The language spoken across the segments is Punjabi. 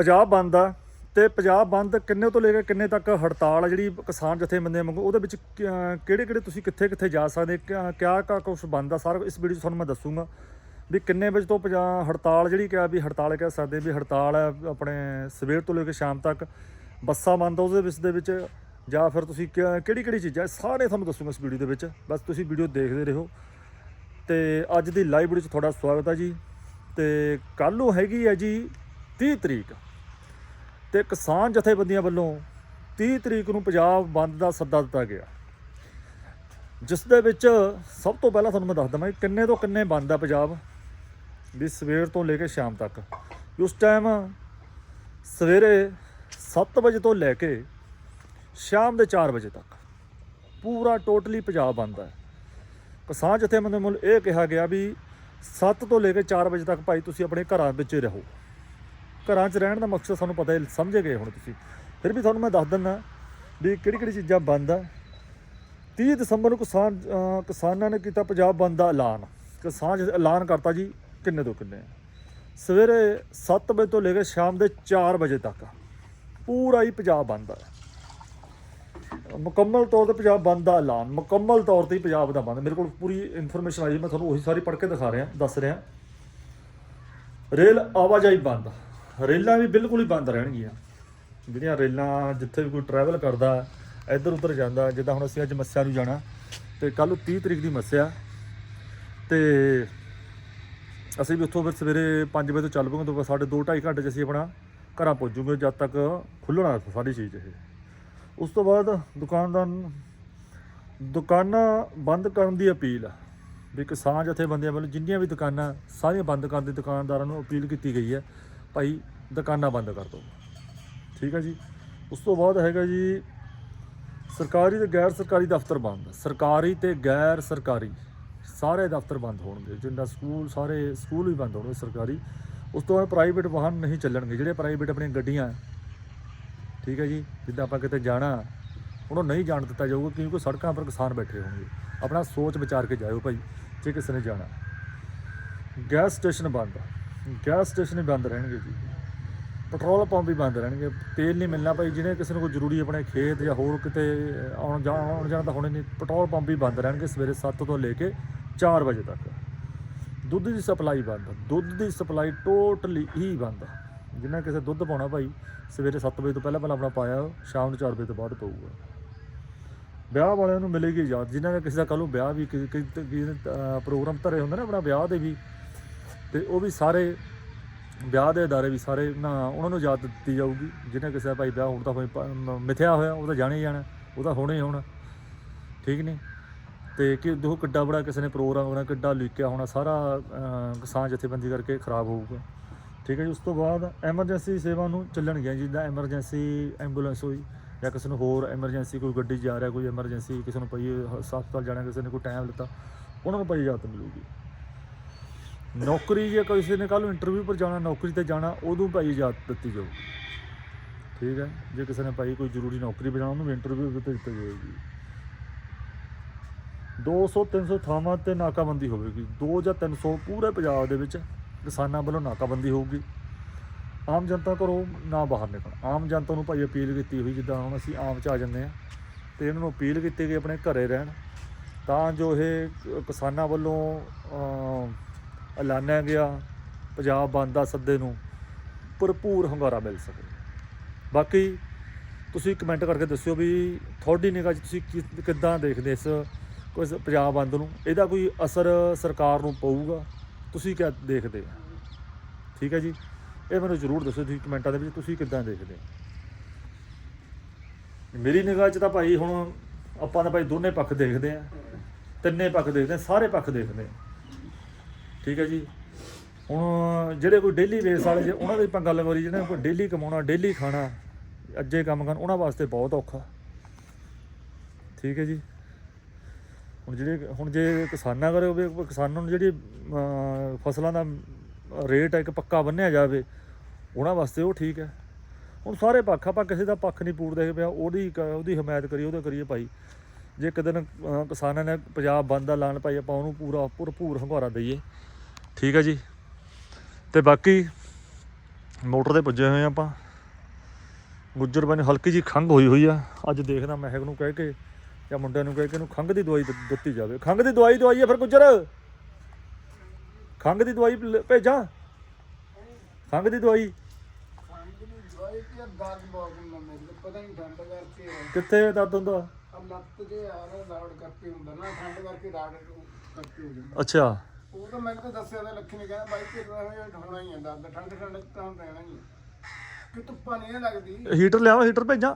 ਪੰਜਾਬ ਬੰਦ ਆ ਤੇ ਪੰਜਾਬ ਬੰਦ ਕਿੰਨੇ ਤੋਂ ਲੈ ਕੇ ਕਿੰਨੇ ਤੱਕ ਹੜਤਾਲ ਆ ਜਿਹੜੀ ਕਿਸਾਨ ਜਥੇਬੰਦੀਆਂ ਮੰਗੋ ਉਹਦੇ ਵਿੱਚ ਕਿਹੜੇ ਕਿਹੜੇ ਤੁਸੀਂ ਕਿੱਥੇ ਕਿੱਥੇ ਜਾ ਸਕਦੇ, ਕਿਆ ਕਿਆ ਕਾ ਕੁਝ ਬੰਦ ਆ? ਸਾਰਾ ਇਸ ਵੀਡੀਓ 'ਚ ਤੁਹਾਨੂੰ ਮੈਂ ਦੱਸੂਗਾ ਵੀ ਕਿੰਨੇ ਵਜੇ ਤੋਂ ਪੰਜਾਬ ਹੜਤਾਲ ਜਿਹੜੀ ਕਿਹਾ ਵੀ ਹੜਤਾਲ ਕਹਿ ਸਕਦੇ ਵੀ ਹੜਤਾਲ ਹੈ ਆਪਣੇ ਸਵੇਰ ਤੋਂ ਲੈ ਕੇ ਸ਼ਾਮ ਤੱਕ ਬੱਸਾਂ ਬੰਦ ਆ ਉਹਦੇ ਵਿੱਚ ਦੇ ਵਿੱਚ ਜਾਂ ਫਿਰ ਤੁਸੀਂ ਕਿਹੜੀ ਕਿਹੜੀ ਚੀਜ਼ਾਂ ਸਾਰੇ ਤੁਹਾਨੂੰ ਦੱਸੂਗਾ ਇਸ ਵੀਡੀਓ ਦੇ ਵਿੱਚ। ਬਸ ਤੁਸੀਂ ਵੀਡੀਓ ਦੇਖਦੇ ਰਹੋ। ਤੇ ਅੱਜ ਦੀ ਲਾਈਵ ਵੀਡੀਓ 'ਚ ਤੁਹਾਡਾ ਸਵਾਗਤ ਹੈ ਜੀ। ਤੇ ਕੱਲ੍ਹ ਨੂੰ ਹੈਗੀ ਹੈ ਜੀ 30 ਤਰੀਕ। ਤੇ ਕਿਸਾਨ ਜਥੇਬੰਦੀਆਂ ਵੱਲੋਂ 30 ਤਰੀਕ ਨੂੰ ਪੰਜਾਬ ਬੰਦ ਦਾ ਸੱਦਾ ਦਿੱਤਾ ਗਿਆ। ਜਿਸ ਦੇ ਵਿੱਚ ਸਭ ਤੋਂ ਪਹਿਲਾਂ ਤੁਹਾਨੂੰ ਮੈਂ ਦੱਸ ਦਵਾਂ ਕਿੰਨੇ ਤੋਂ ਕਿੰਨੇ ਬੰਦ ਆ ਪੰਜਾਬ? ਵੀ ਸਵੇਰ ਤੋਂ ਲੈ ਕੇ ਸ਼ਾਮ ਤੱਕ। ਉਸ ਟਾਈਮ ਸਵੇਰੇ 7 ਵਜੇ ਤੋਂ ਲੈ ਕੇ ਸ਼ਾਮ ਦੇ 4 ਵਜੇ ਤੱਕ ਪੂਰਾ ਟੋਟਲੀ ਪੰਜਾਬ ਬੰਦ ਹੈ ਕਿਸਾਨ ਜਥੇਬੰਦੀਆਂ ਵੱਲੋਂ ਇਹ ਕਿਹਾ ਗਿਆ ਵੀ 7 ਤੋਂ ਲੈ ਕੇ 4 ਵਜੇ ਤੱਕ ਭਾਈ ਤੁਸੀਂ ਆਪਣੇ ਘਰਾਂ ਵਿੱਚ ਰਹੋ। ਘਰਾਂ 'ਚ ਰਹਿਣ ਦਾ ਮਕਸਦ ਸਾਨੂੰ ਪਤਾ ਹੀ ਸਮਝੇ ਗਏ ਹੁਣ ਤੁਸੀਂ। ਫਿਰ ਵੀ ਤੁਹਾਨੂੰ ਮੈਂ ਦੱਸ ਦਿੰਦਾ ਵੀ ਕਿਹੜੀ ਕਿਹੜੀ ਚੀਜ਼ਾਂ ਬੰਦ ਆ। 30 ਦਸੰਬਰ ਨੂੰ ਕਿਸਾਨ ਕਿਸਾਨਾਂ ਨੇ ਕੀਤਾ ਪੰਜਾਬ ਬੰਦ ਦਾ ਐਲਾਨ। ਕਿਸਾਨ ਜਥੇ- ਐਲਾਨ ਕਰਤਾ ਜੀ ਕਿੰਨੇ ਤੋਂ ਕਿੰਨੇ ਸਵੇਰੇ 7 ਵਜੇ ਤੋਂ ਲੈ ਕੇ ਸ਼ਾਮ ਦੇ 4 ਵਜੇ ਤੱਕ ਪੂਰਾ ਹੀ ਪੰਜਾਬ ਬੰਦ ਆ। ਮੁਕੰਮਲ ਤੌਰ ਤੇ ਪੰਜਾਬ ਬੰਦ ਦਾ ਐਲਾਨ। ਮੁਕੰਮਲ ਤੌਰ ਤੇ ਪੰਜਾਬ ਦਾ ਬੰਦ। ਮੇਰੇ ਕੋਲ ਪੂਰੀ ਇਨਫੋਰਮੇਸ਼ਨ ਆਈ ਹੈ, ਮੈਂ ਤੁਹਾਨੂੰ ਉਹੀ ਸਾਰੀ ਪੜ੍ਹ ਕੇ ਦਿਖਾ ਰਿਹਾ ਦੱਸ ਰਿਹਾ। ਰੇਲ ਆਵਾਜਾਈ ਬੰਦ। ਰੇਲਾਂ ਵੀ ਬਿਲਕੁਲ ਹੀ ਬੰਦ ਰਹਿਣਗੀਆਂ। ਜਿਹੜੀਆਂ ਰੇਲਾਂ ਜਿੱਥੇ ਵੀ ਕੋਈ ਟਰੈਵਲ ਕਰਦਾ, ਇੱਧਰ ਉੱਧਰ ਜਾਂਦਾ, ਜਿੱਦਾਂ ਹੁਣ ਅਸੀਂ ਅੱਜ ਮੱਸਿਆ ਨੂੰ ਜਾਣਾ, ਤੇ ਕੱਲ ਨੂੰ 30 ਤਰੀਕ ਦੀ ਮੱਸਿਆ, ਤੇ ਅਸੀਂ ਵੀ ਉੱਥੋਂ ਫਿਰ ਸਵੇਰੇ 5 ਵਜੇ ਤੋਂ ਚੱਲ ਪਵਾਂਗੇ ਤੋਂ ਸਾਡੇ 2.5 ਘੰਟੇ 'ਚ ਅਸੀਂ ਆਪਣਾ ਘਰਾਂ ਪਹੁੰਚੂਗੇ, ਜਦ ਤੱਕ ਖੁੱਲਣਾ ਸਾਰੀ ਚੀਜ਼ ਇਹ। ਉਸ ਤੋਂ ਬਾਅਦ ਦੁਕਾਨਦਾਰ ਦੁਕਾਨਾਂ ਬੰਦ ਕਰਨ ਦੀ ਅਪੀਲ ਆ, ਵੀ ਕਿਸਾਨ ਜਥੇਬੰਦੀਆਂ ਵੱਲੋਂ ਜਿੰਨੀਆਂ ਵੀ ਦੁਕਾਨਾਂ, ਸਾਰੀਆਂ ਬੰਦ ਕਰਨ ਦੀ ਦੁਕਾਨਦਾਰਾਂ ਨੂੰ ਅਪੀਲ ਕੀਤੀ ਗਈ ਹੈ ਭਾਈ ਦੁਕਾਨਾਂ ਬੰਦ ਕਰ ਦਿਓ ਠੀਕ ਹੈ ਜੀ? ਉਸ ਤੋਂ ਬਾਅਦ ਹੈਗਾ ਜੀ, ਸਰਕਾਰੀ ਤੇ ਗੈਰ ਸਰਕਾਰੀ ਦਫ਼ਤਰ ਬੰਦ। ਸਰਕਾਰੀ ਤੇ ਗੈਰ ਸਰਕਾਰੀ, ਸਾਰੇ ਦਫ਼ਤਰ ਬੰਦ ਹੋਣਗੇ। ਜਿੰਨਾ ਸਕੂਲ, ਸਾਰੇ ਸਕੂਲ ਵੀ ਬੰਦ ਹੋਣਗੇ ਸਰਕਾਰੀ। ਉਸ ਤੋਂ ਬਾਅਦ ਪ੍ਰਾਈਵੇਟ ਵਾਹਨ ਨਹੀਂ ਚੱਲਣਗੇ। ਜਿਹੜੇ ਪ੍ਰਾਈਵੇਟ ਆਪਣੀਆਂ ਗੱਡੀਆਂ, ਠੀਕ ਹੈ ਜੀ? ਜਿੱਦਾਂ ਆਪਾਂ ਕਿਤੇ ਜਾਣਾ, ਉਹਨੂੰ ਨਹੀਂ ਜਾਣ ਦਿੱਤਾ ਜਾਊਗਾ ਕਿਉਂਕਿ ਸੜਕਾਂ ਪਰ ਕਿਸਾਨ ਬੈਠੇ ਹੋਣਗੇ। ਆਪਣਾ ਸੋਚ ਵਿਚਾਰ ਕੇ ਜਾਇਓ ਭਾਈ, ਜੇ ਕਿਸੇ ਨੇ ਜਾਣਾ। ਗੈਸ ਸਟੇਸ਼ਨ ਬੰਦ। ਗੈਸ ਸਟੇਸ਼ਨ ਹੀ ਬੰਦ ਰਹਿਣਗੇ ਜੀ। ਪੈਟਰੋਲ ਪੰਪ ਵੀ ਬੰਦ ਰਹਿਣਗੇ। ਤੇਲ ਨਹੀਂ ਮਿਲਣਾ ਭਾਈ, ਜਿਹਨੇ ਕਿਸੇ ਨੂੰ ਕੋਈ ਜ਼ਰੂਰੀ ਆਪਣੇ ਖੇਤ ਜਾਂ ਹੋਰ ਕਿਤੇ ਆਉਣ ਜਾਣ ਆਉਣ ਜਾਣ ਤਾਂ ਹੋਣੇ ਨਹੀਂ। ਪੈਟਰੋਲ ਪੰਪ ਵੀ ਬੰਦ ਰਹਿਣਗੇ ਸਵੇਰੇ 7 ਤੋਂ ਲੈ ਕੇ 4 ਵਜੇ ਤੱਕ। ਦੁੱਧ ਦੀ ਸਪਲਾਈ ਬੰਦ, ਦੁੱਧ ਦੀ ਸਪਲਾਈ ਟੋਟਲੀ ਹੀ ਬੰਦ। ਜਿੰਨਾ ਕਿਸੇ ਦੁੱਧ ਪਾਉਣਾ ਭਾਈ, ਸਵੇਰੇ 7 ਵਜੇ ਤੋਂ ਪਹਿਲਾਂ ਪਹਿਲਾਂ ਆਪਣਾ ਪਾਇਆ, ਸ਼ਾਮ ਨੂੰ 4 ਵਜੇ ਤੋਂ ਬਾਅਦ ਪਊਗਾ। ਵਿਆਹ ਵਾਲਿਆਂ ਨੂੰ ਮਿਲੇਗੀ ਯਾਦ। ਜਿਨ੍ਹਾਂ ਦਾ ਕਿਸੇ ਦਾ ਕੱਲ੍ਹ ਨੂੰ ਵਿਆਹ ਵੀ ਕਿਸੇ ਪ੍ਰੋਗਰਾਮ ਧਰੇ ਹੁੰਦੇ ਨਾ ਆਪਣਾ ਵਿਆਹ ਦੇ ਵੀ ਤੇ ਉਹ ਵੀ ਸਾਰੇ ਵਿਆਹ ਦੇ ਅਦਾਰੇ ਵੀ ਸਾਰੇ ਨਾ ਉਹਨਾਂ ਨੂੰ ਇਜਾਜ਼ਤ ਦਿੱਤੀ ਜਾਊਗੀ। ਜਿਹਨੇ ਕਿਸੇ ਦਾ ਭਾਈ ਵਿਆਹ ਹੁਣ ਤਾਂ ਹੋਏ ਮਿਥਿਆ ਹੋਇਆ, ਉਹ ਤਾਂ ਜਾਣੇ ਹੀ ਜਾਣਾ, ਉਹ ਤਾਂ ਹੋਣਾ ਹੀ ਹੋਣਾ। ਠੀਕ ਨਹੀਂ ਤੇ ਕਿ ਦੇਖੋ ਕਿੱਡਾ ਬੜਾ ਕਿਸੇ ਨੇ ਪ੍ਰੋਗਰਾਮ ਹੋਣਾ, ਕਿੱਡਾ ਲੀਕਿਆ ਹੋਣਾ, ਸਾਰਾ ਕਿਸਾਨ ਜਥੇਬੰਦੀ ਕਰਕੇ ਖਰਾਬ ਹੋਊਗਾ। ਠੀਕ ਹੈ ਜੀ, ਉਸ ਤੋਂ ਬਾਅਦ ਐਮਰਜੈਂਸੀ ਸੇਵਾ ਨੂੰ ਚੱਲਣਗੀਆਂ ਜਿੱਦਾਂ ਐਮਰਜੈਂਸੀ ਐਂਬੂਲੈਂਸ ਹੋਈ ਜਾਂ ਕਿਸੇ ਨੂੰ ਹੋਰ ਐਮਰਜੈਂਸੀ, ਕੋਈ ਗੱਡੀ ਜਾ ਰਿਹਾ, ਕੋਈ ਐਮਰਜੈਂਸੀ, ਕਿਸੇ ਨੂੰ ਪਈ ਹ- ਹਸਪਤਾਲ ਜਾਣਾ, ਕਿਸੇ ਨੇ ਕੋਈ ਟਾਈਮ ਲਿੱਤਾ ਉਹਨਾਂ ਨੂੰ ਭਾਈ ਇਜਾਜ਼ਤ ਮਿਲੂਗੀ। ਨੌਕਰੀ ਜੇ ਕਿਸੇ ਨੇ ਕੱਲ ਨੂੰ ਇੰਟਰਵਿਊ ਪਰ ਜਾਣਾ, ਨੌਕਰੀ ਤੇ ਜਾਣਾ, ਉਦੋਂ ਭਾਈ ਇਜਾਜ਼ਤ ਦਿੱਤੀ ਜਾਊ। ਠੀਕ ਹੈ? ਜੇ ਕਿਸੇ ਨੇ ਭਾਈ ਕੋਈ ਜ਼ਰੂਰੀ ਨੌਕਰੀ ਬਜਾਣਾ ਉਹਨੂੰ ਇੰਟਰਵਿਊ ਤੇ ਦਿੱਤੀ ਜਾਊਗੀ 200 300 ਥਾਵਾਂ ਤੇ ਨਾਕਾਬੰਦੀ ਹੋਵੇਗੀ। 2 ਜਾਂ 300 ਪੂਰੇ ਪੰਜਾਬ ਦੇ ਵਿੱਚ ਕਿਸਾਨਾਂ ਵੱਲੋਂ ਨਾਕਾਬੰਦੀ ਹੋਊਗੀ। ਆਮ ਜਨਤਾ ਘਰੋਂ ਨਾ ਬਾਹਰ ਨਿਕਲਣ। ਆਮ ਜਨਤਾ ਨੂੰ ਭਾਈ ਅਪੀਲ ਕੀਤੀ ਹੋਈ, ਜਿੱਦਾਂ ਹੁਣ ਅਸੀਂ ਆਮ ਚ ਆ ਜਾਂਦੇ ਆ ਤੇ ਇਹਨਾਂ ਨੂੰ ਅਪੀਲ ਕੀਤੀ ਗਈ ਆਪਣੇ ਘਰੇ ਰਹਿਣ। ਤਾਂ ਜੋ ਇਹ ਕਿਸਾਨਾਂ ਵੱਲੋਂ ਐਲਾਨਿਆ ਗਿਆ, ਪੰਜਾਬ ਬੰਦ ਦਾ ਸੱਦੇ ਨੂੰ, ਭਰਪੂਰ ਹੰਗਾਰਾ ਮਿਲ ਸਕੇ। ਬਾਕੀ ਤੁਸੀਂ ਕਮੈਂਟ ਕਰਕੇ ਦੱਸਿਓ ਵੀ ਤੁਹਾਡੀ ਨਿਗਾਹ 'ਚ ਤੁਸੀਂ ਕਿ- ਕਿੱਦਾਂ ਦੇਖਦੇ ਇਸ ਕੋਈ ਪੰਜਾਬ ਬੰਦ ਨੂੰ? ਇਹਦਾ ਕੋਈ ਅਸਰ ਸਰਕਾਰ ਨੂੰ ਪਊਗਾ? ਤੁਸੀਂ ਕਿਆ ਦੇਖਦੇ ਹੋ? ਠੀਕ ਹੈ ਜੀ? ਇਹ ਮੈਨੂੰ ਜ਼ਰੂਰ ਦੱਸੋ ਤੁਸੀਂ ਕਮੈਂਟਾਂ ਦੇ ਵਿੱਚ ਤੁਸੀਂ ਕਿੱਦਾਂ ਦੇਖਦੇ ਹੋ? ਮੇਰੀ ਨਿਗਾਹ 'ਚ ਤਾਂ ਭਾਈ ਹੁਣ ਆਪਾਂ ਤਾਂ ਭਾਈ ਦੋਨੇ ਪੱਖ ਦੇਖਦੇ ਆ ਤਿੰਨੇ ਪੱਖ ਦੇਖਦੇ ਆ ਸਾਰੇ ਪੱਖ ਦੇਖਦੇ ਆ ਠੀਕ ਹੈ ਜੀ। ਹੁਣ ਜਿਹੜੇ ਕੋਈ ਡੇਲੀ ਬੇਸ ਵਾਲੇ ਜੇ, ਉਹਨਾਂ ਦੀ ਆਪਾਂ ਗੱਲ ਕਰੀ ਜਿਹਨਾਂ ਕੋਈ ਡੇਲੀ ਕਮਾਉਣਾ ਡੇਲੀ ਖਾਣਾ, ਅੱਜੇ ਕੰਮ ਕਰਨ, ਉਹਨਾਂ ਵਾਸਤੇ ਬਹੁਤ ਔਖਾ। ਠੀਕ ਹੈ ਜੀ। ਹੁਣ ਜਿਹੜੇ, ਹੁਣ ਜੇ ਕਿਸਾਨਾਂ ਕਰੇ ਹੋਵੇ ਕਿਸਾਨਾਂ ਨੂੰ ਜਿਹੜੀ ਫਸਲਾਂ ਦਾ ਰੇਟ ਹੈ ਇੱਕ ਪੱਕਾ ਬੰਨਿਆ ਜਾਵੇ, ਉਹਨਾਂ ਵਾਸਤੇ ਉਹ ਠੀਕ ਹੈ। ਹੁਣ ਸਾਰੇ ਪੱਖ, ਆਪਾਂ ਕਿਸੇ ਦਾ ਪੱਖ ਨਹੀਂ ਪੂਰਦੇ ਪਿਆ ਉਹਦੀ ਕ- ਉਹਦੀ ਹਮਾਇਤ ਕਰੀਏ, ਉਹਦਾ ਕਰੀਏ ਭਾਈ। ਜੇ ਇੱਕ ਦਿਨ ਕਿਸਾਨਾਂ ਨੇ ਪੰਜਾਬ ਬੰਦ ਦਾ ਐਲਾਨ ਭਾਈ ਆਪਾਂ ਉਹਨੂੰ ਪੂਰਾ ਭਰਪੂਰ ਹੰਗਾਰਾ ਦਈਏ। ਠੀਕ ਹੈ ਜੀ। ਤੇ ਬਾਕੀ ਮੋਟਰ ਤੇ ਪੁੱਜੇ ਹੋਏ ਆਪਾਂ। ਗੁੱਜਰ ਨੂੰ ਹਲਕੀ ਜੀ ਖੰਘ ਹੋਈ ਹੋਈ ਆ। ਅੱਜ ਦੇਖਦਾ ਮਹਿਕ ਨੂੰ ਕਹਿ ਕੇ ਜਾਂ ਮੁੰਡਿਆਂ ਨੂੰ ਕਹਿ ਕੇ ਇਹਨੂੰ ਖੰਘ ਦੀ ਦਵਾਈ ਦਿੱਤੀ ਜਾਵੇ। ਖੰਘ ਦੀ ਦਵਾਈ ਦਵਾਈ ਆ ਫਿਰ ਗੁੱਜਰ। ਖੰਘ ਦੀ ਦਵਾਈ ਭੇਜਾਂ। ਖੰਘ ਦੀ ਦਵਾਈ। ਕਿੱਥੇ ਦਰਦ ਹੁੰਦਾ? ਅੱਛਾ। ਉਹ ਤਾਂ ਮੈਨੂੰ ਤਾਂ ਦੱਸਿਆ ਤਾਂ ਲੱਖੀ ਨੇ ਕਹਿੰਦਾ ਬਾਈ ਤੇ ਹੋਣਾ ਹੀ ਆ ਦਰਦ ਠੰਡ ਠੰਡ ਤਾਂ ਰਹਿਣਾ ਹੀ ਆ। ਕਿ ਧੁੱਪਾਂ ਨਹੀਂ ਨਾ ਲੱਗਦੀ। ਹੀਟਰ ਲਿਆਵਾ ਹੀਟਰ ਭੇਜਾਂ?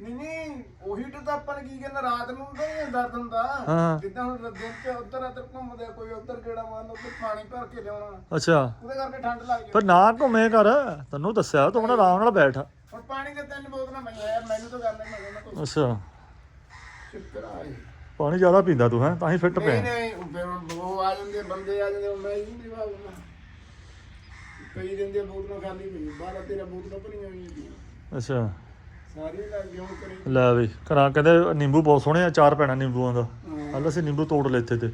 ਨਹੀਂ ਨਹੀਂ ਉਹੀ ਤਾਂ ਆਪਾਂ ਨੇ ਕੀ ਕਹਿੰਦਾ ਰਾਤ ਨੂੰ ਤਾਂ ਨਹੀਂ ਦਰਦ ਹੁੰਦਾ। ਹਾਂ। ਜਿੱਦਾਂ ਹੁਣ ਦਿਨ ਚ ਉੱਧਰ ਉੱਧਰ ਘੁੰਮਦੇ ਆ, ਕੋਈ ਉੱਧਰ ਕਿਹੜਾ ਮਾਰਨ ਉੱਧਰ ਪਾਣੀ ਭਰ ਕੇ ਲਿਆਉਣਾ। ਅੱਛਾ। ਉਹਦੇ ਕਰਕੇ ਠੰਡ ਲੱਗ ਪਰ ਜਾਂਦੀ ਨਾ ਘੁੰਮੇ ਕਰ ਤੈਨੂੰ ਦੱਸਿਆ ਤੂੰ ਆਪਣਾ ਆਰਾਮ ਨਾਲ ਬੈਠ। ਹੁਣ ਪਾਣੀ ਦੇ ਤਿੰਨ ਬੋਤਲਾਂ ਪਈਆਂ ਯਾਰ ਮੈਨੂੰ ਤਾਂ ਗੱਲ ਨਹੀਂ ਮੈਂ ਕਹਿੰਦਾ ਅੱਛਾ। ਚੱਕਰ ਆਏ ਪਾਣੀ ਜ਼ਿਆਦਾ ਪੀਂਦਾ ਤੂੰ ਹੈ ਤਾਂ ਹੀ ਫਿੱਟ ਨਹੀਂ ਪਿਆ। ਨਹੀਂ ਫਿਰ ਉਹ ਆ ਜਾਂਦੇ ਬੰਦੇ ਆ ਜਾਂਦੇ ਹੁਣ ਮੈਂ ਹੀ ਨਹੀਂ ਬਾਬਾ ਕਈ ਦਿਨ ਦੀਆਂ ਬੋਤਲਾਂ ਖਾਲੀ ਪਈਆਂ। 12 13 ਬੋਤਲਾਂ ਭਰੀਆਂ ਹੋਈਆਂ ਸੀ ਅੱਛਾ। ਸਾਰੀਆਂ ਲੱਗ ਹੁਣ ਕਰੀ ਲੈ ਬਈ ਘਰਾਂ ਕਹਿੰਦੇ ਨਿੰਬੂ ਬਹੁਤ ਸੋਹਣੇ ਆ ਚਾਰ ਪੈਣਾ ਨਿੰਬੂਆਂ ਦਾ। ਹਲ ਅਸੀਂ ਨਿੰਬੂ ਤੋੜ ਲਏ ਇੱਥੇ ਤੇ।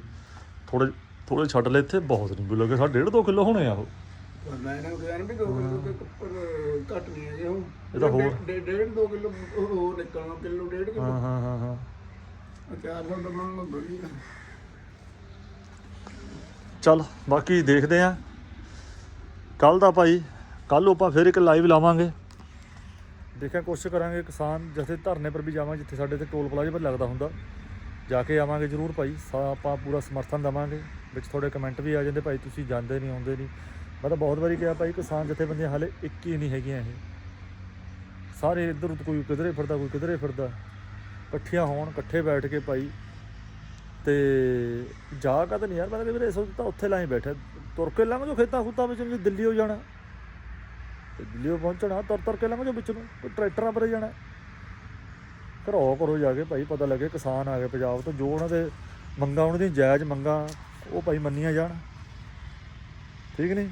ਥੋੜੇ ਥੋੜੇ ਛੱਡ ਲਏ ਇੱਥੇ ਬਹੁਤ ਨਿੰਬੂ ਲੱਗੇ। ਸਾਡੇ 1.5 ਕਿਲੋ ਹੋਣੇ ਆ ਉਹ। ਮੈਂ ਨੂੰ ਕਿਹਾ ਨਾ ਵੀ 2 ਕਿਲੋ ਦੇ ਘੱਟ ਨਹੀਂ ਹੈਗੇ ਹੁਣ ਇਹ ਤਾਂ ਹੋਰ। ਡੇ- ਡੇਢ 2 ਕਿਲੋ ਹੋਰ ਨਿਕਲਣਾ ਕਿਲੋ ਡੇਢ ਕਿਲੋ। ਹਾਂ ਹਾਂ ਹਾਂ ਹਾਂ। ਅਚਾਰ ਦਾ ਮੈਨੂੰ ਬੜੀ ਚੱਲ ਬਾਕੀ ਦੇਖਦੇ ਆ। ਕੱਲ ਦਾ ਭਾਈ ਕੱਲ ਆਪਾਂ ਫਿਰ ਇੱਕ ਲਾਈਵ ਲਾਵਾਂਗੇ। ਦੇਖਿਆ ਕੋਸ਼ਿਸ਼ ਕਰਾਂਗੇ ਕਿਸਾਨ ਜਿੱਥੇ ਧਰਨੇ ਪਰ ਵੀ ਜਾਵਾਂਗੇ ਜਿੱਥੇ ਸਾਡੇ ਤੇ ਟੋਲ ਪਲਾਜ਼ੇ ਪਰ ਲੱਗਦਾ ਹੁੰਦਾ। ਜਾ ਕੇ ਆਵਾਂਗੇ ਜ਼ਰੂਰ ਭਾਈ, ਸਾ, ਆਪਾਂ ਪੂਰਾ ਸਮਰਥਨ ਦੇਵਾਂਗੇ। ਵਿੱਚ ਥੋੜੇ ਕਮੈਂਟ ਵੀ ਆ ਜਾਂਦੇ ਭਾਈ, ਤੁਸੀਂ ਜਾਂਦੇ ਨਹੀਂ, ਆਉਂਦੇ ਨਹੀਂ। ਮੈਂ ਤਾਂ ਬਹੁਤ ਵਾਰੀ ਕਿਹਾ ਭਾਈ, ਕਿਸਾਨ ਜਥੇਬੰਦੀਆਂ ਹਾਲੇ ਇੱਕ ਹੀ ਨਹੀਂ ਹੈਗੀਆਂ ਇਹ। ਸਾਰੇ ਇੱਧਰ ਉੱਧਰ ਕੋਈ ਕਿਧਰੇ ਫਿਰਦਾ, ਕੋਈ ਕਿਧਰੇ ਫਿਰਦਾ। ਇਕੱਠੀਆਂ ਹੋਣ, ਇਕੱਠੇ ਬੈਠ ਕੇ ਭਾਈ ਤੇ ਜਾ ਕਾ ਤਾਂ ਨਹੀਂ ਯਾਰ, ਮੈਂ ਤਾਂ ਵੀਰੇ ਤਾਂ ਉੱਥੇ ਲਾਈ ਬੈਠਾ। ਤੁਰ ਕੇ ਲੰਘ ਜੋ ਖੇਤਾਂ ਖੂਤਾਂ ਵਿੱਚ ਜੇ ਦਿੱਲੀ ਹੋ ਜਾਣਾ। ਤੇ ਦਿੱਲੀ ਪਹੁੰਚਣਾ, ਤੁਰ ਤੁਰ ਕੇ ਲੰਘ ਜੋ ਵਿੱਚ ਨੂੰ ਟਰੈਕਟਰਾਂ ਪਰੇ ਜਾਣਾ। ਘਰੋਂ ਕਰੋ ਜਾ ਕੇ ਭਾਈ ਪਤਾ ਲੱਗੇ ਕਿਸਾਨ ਆ ਗਏ ਪੰਜਾਬ ਤੋਂ, ਜੋ ਉਹਨਾਂ ਦੇ ਮੰਗਾਂ, ਉਹਨਾਂ ਦੀਆਂ ਜਾਇਜ਼ ਮੰਗਾਂ, ਉਹ ਭਾਈ ਮੰਨੀਆਂ ਜਾਣ। ਠੀਕ ਨਹੀਂ?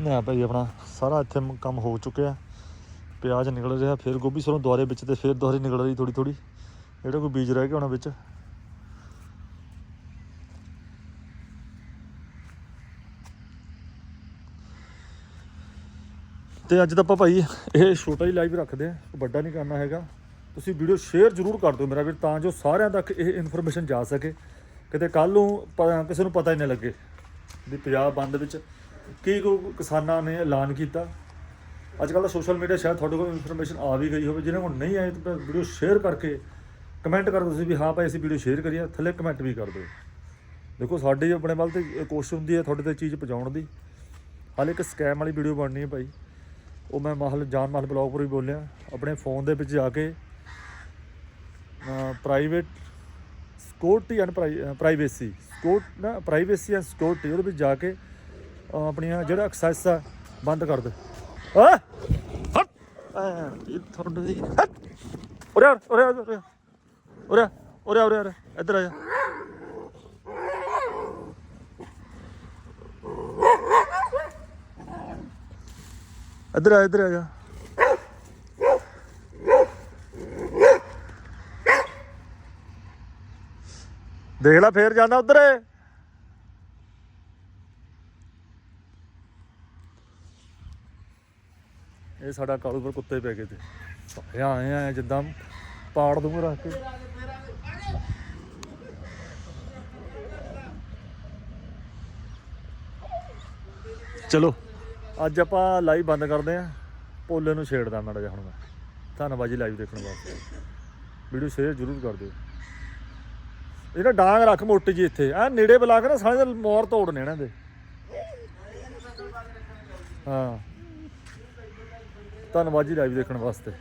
ਨਾ ਭਾਈ ਆਪਣਾ ਸਾਰਾ ਇੱਥੇ ਕੰਮ ਹੋ ਚੁੱਕਿਆ। ਪਿਆਜ਼ ਨਿਕਲ ਰਿਹਾ, ਫਿਰ ਗੋਭੀ ਸਰੋਂ ਦੁਆਰੇ ਵਿੱਚ ਤੇ ਫਿਰ ਦੁਆਰੇ ਨਿਕਲ ਰਹੀ ਥੋੜੀ ਥੋੜੀ ਜਿਹੜਾ ਕੋਈ ਬੀਜ ਰਹਿ ਗਿਆ ਹੋਣਾ ਵਿੱਚ। ਤੇ ਅੱਜ ਦਾ ਆਪਾਂ ਭਾਈ ਇਹ ਛੋਟਾ ਹੀ ਲਾਈਵ ਰੱਖਦੇ ਆ ਵੱਡਾ ਨਹੀਂ ਕਰਨਾ ਹੈਗਾ। ਤੁਸੀਂ ਵੀਡੀਓ ਸ਼ੇਅਰ ਜ਼ਰੂਰ ਕਰ ਦਿਓ ਮੇਰਾ ਵੀਰ, ਤਾਂ ਜੋ ਸਾਰਿਆਂ ਤੱਕ ਇਹ ਇਨਫੋਰਮੇਸ਼ਨ ਜਾ ਸਕੇ। ਕਿਤੇ ਕੱਲ ਨੂੰ ਪ- ਕਿਸੇ ਨੂੰ ਪਤਾ ਹੀ ਨਾ ਲੱਗੇ ਵੀ ਪੰਜਾਬ ਬੰਦ ਵਿੱਚ ਕੀ ਕੋ, ਕਿਸਾਨਾਂ ਨੇ ਐਲਾਨ ਕੀਤਾ। ਅੱਜ ਕੱਲ੍ਹ ਦਾ ਸੋਸ਼ਲ ਮੀਡੀਆ ਸ਼ਾਇਦ ਤੁਹਾਡੇ ਕੋਲ ਇਨਫੋਰਮੇਸ਼ਨ ਆ ਵੀ ਗਈ ਹੋਵੇ, ਜਿਹਨਾਂ ਕੋਲ ਨਹੀਂ ਆਈ ਤਾਂ ਵੀਡੀਓ ਸ਼ੇਅਰ ਕਰਕੇ ਕਮੈਂਟ ਕਰ ਦਿਓ ਤੁਸੀਂ ਵੀ ਹਾਂ ਭਾਈ ਅਸੀਂ ਵੀਡੀਓ ਸ਼ੇਅਰ ਕਰੀਏ, ਥੱਲੇ ਕਮੈਂਟ ਵੀ ਕਰ ਦਿਓ। ਦੇਖੋ, ਸਾਡੀ ਆਪਣੇ ਵੱਲ ਤੇ ਕੋਸ਼ਿਸ਼ ਹੁੰਦੀ ਹੈ ਤੁਹਾਡੇ ਤੇ ਚੀਜ਼ ਪਹੁੰਚਾਉਣ ਦੀ। ਹਾਲੇ ਇੱਕ ਸਕੈਮ ਵਾਲੀ ਵੀਡੀਓ ਬਣਨੀ ਹੈ ਭਾਈ। ਉਹ ਮੈਂ ਮਹਲ, ਜਾਨ ਮਹਲ ਬਲੌਗ ਪਰ ਵੀ ਬੋਲਿਆ। ਆਪਣੇ ਫੋਨ ਦੇ ਵਿੱਚ ਜਾ ਕੇ ਪ੍ਰਾਈਵੇਟ ਸਿਕਿਉਰਿਟੀ ਐਂਡ ਪ੍ਰਾਈਵੇਸੀ ਸਕੋਟ ਨਾ ਪ੍ਰਾਈਵੇਸੀ ਐਂਡ ਸਿਕਿਉਰਿਟੀ ਉਹਦੇ ਵਿੱਚ ਜਾ ਕੇ ਆਪਣੀਆਂ ਜਿਹੜਾ ਐਕਸੈਸ ਆ, ਬੰਦ ਕਰ ਦੇ। ਉਰੇ ਉਰੇ ਉਰੇ। ਉਰੇ ਉਰੇ ਉਰੇ। ਇੱਧਰ ਆ ਜਾ। ਇੱਧਰ ਆ ਇੱਧਰ ਆ ਜਾ। ਦੇਖ ਲੈ ਫੇਰ ਜਾਂਦਾ ਉਧਰ। ਇਹ ਸਾਡਾ ਕਾਲੂ ਪਰ ਕੁੱਤੇ ਪੈ ਗਏ ਤੇ। ਸਾਰੇ ਆਏ ਆ ਜਿੱਦਾਂ ਪਾੜ ਦੂੰਗਾ ਰੱਖ ਕੇ। ਚਲੋ, ਅੱਜ ਆਪਾਂ ਲਾਈਵ ਬੰਦ ਕਰਦੇ ਆਂ। ਪੋਲੇ ਨੂੰ ਛੇੜਦਾ ਮਾੜਾ ਜਿਹਾ ਹੁਣ ਮੈਂ। ਧੰਨਵਾਦ ਜੀ ਲਾਈਵ ਦੇਖਣ ਵਾਸਤੇ। ਵੀਡੀਓ ਸ਼ੇਅਰ ਜ਼ਰੂਰ ਕਰ ਦਿਓ। ਇਹਦਾ ਡਾਂਗ ਰੱਖ ਮੋਟੀ ਜੀ ਇੱਥੇ। ਆ ਨੇੜੇ ਬੁਲਾ ਕੇ ਨਾ ਸਾਰੇ ਦੇ ਮੋਰ ਤੋੜਨੇ ਇਹਨਾਂ ਦੇ ਹਾਂ। ਧੰਨਵਾਦ ਜੀ ਲਾਈਵ ਦੇਖਣ ਵਾਸਤੇ।